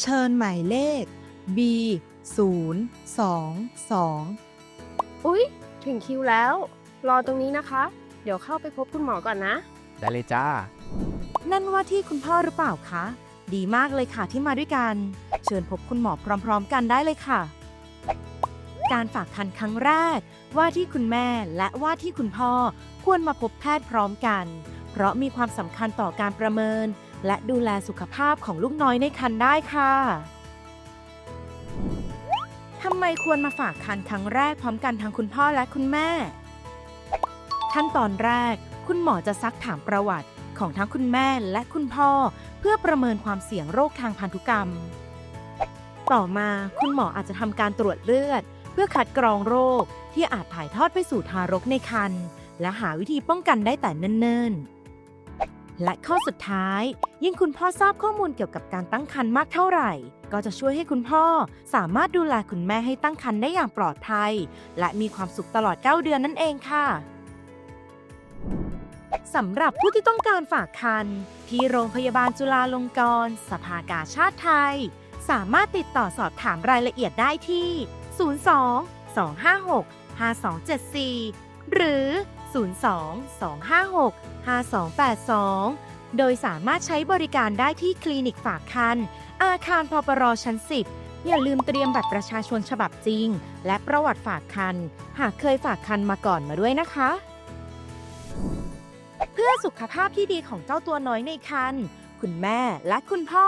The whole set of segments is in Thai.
เชิญหมายเลข B 0 2 2อุ๊ย ถึงคิวแล้ว รอตรงนี้นะคะ เดี๋ยวเข้าไปพบคุณหมอก่อนนะ ได้เลยจ้า นั่นว่าที่คุณพ่อหรือเปล่าคะ ดีมากเลยค่ะที่มาด้วยกัน เชิญพบคุณหมอพร้อมๆ กันได้เลยค่ะ การฝากคันครั้งแรก ว่าที่คุณแม่และว่าที่คุณพ่อควรมาพบแพทย์พร้อมกัน เพราะมีความสำคัญต่อการประเมิน และดูแลสุขภาพของลูกน้อยในครรภ์ได้ค่ะทำไมควรมาฝากคันครั้งแรกพร้อมกันทั้งคุณพ่อและคุณแม่ ขั้นตอนแรก คุณหมอจะซักถามประวัติของทั้งคุณแม่และคุณพ่อ เพื่อประเมินความเสี่ยงโรคทางพันธุกรรม ต่อมาคุณหมออาจจะทำการตรวจเลือด เพื่อคัดกรองโรคที่อาจถ่ายทอดไปสู่ทารกในครรภ์และหาวิธีป้องกันได้แต่เนิ่นๆ และข้อสุดท้าย ยิ่งคุณพ่อทราบข้อมูลเกี่ยวกับการตั้งครรภ์มากเท่าไหร่ ก็จะช่วยให้คุณพ่อสามารถดูแลคุณแม่ให้ตั้งครรภ์ได้อย่างปลอดภัย และมีความสุขตลอด 9 เดือนนั่นเองค่ะสำหรับผู้ที่ต้องการฝากคัน ที่โรงพยาบาลจุฬาลงกรณ์สภากาชาติไทย สามารถติดต่อสอบถามรายละเอียดได้ที่ 02 256 5274 หรือ 02 256 5282 โดยสามารถใช้บริการได้ที่คลินิกฝากคัน อาคารพปรชั้น 10 อย่าลืมเตรียมบัตรประชาชนฉบับจริง และประวัติฝากคัน หากเคยฝากคันมาก่อนมาด้วยนะคะ เพื่อสุขภาพที่ดีของเจ้าตัวน้อยในครรภ์คุณแม่และคุณพ่อ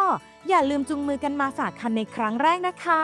อย่าลืมจุงมือกันมาฝากคันในครั้งแรกนะคะ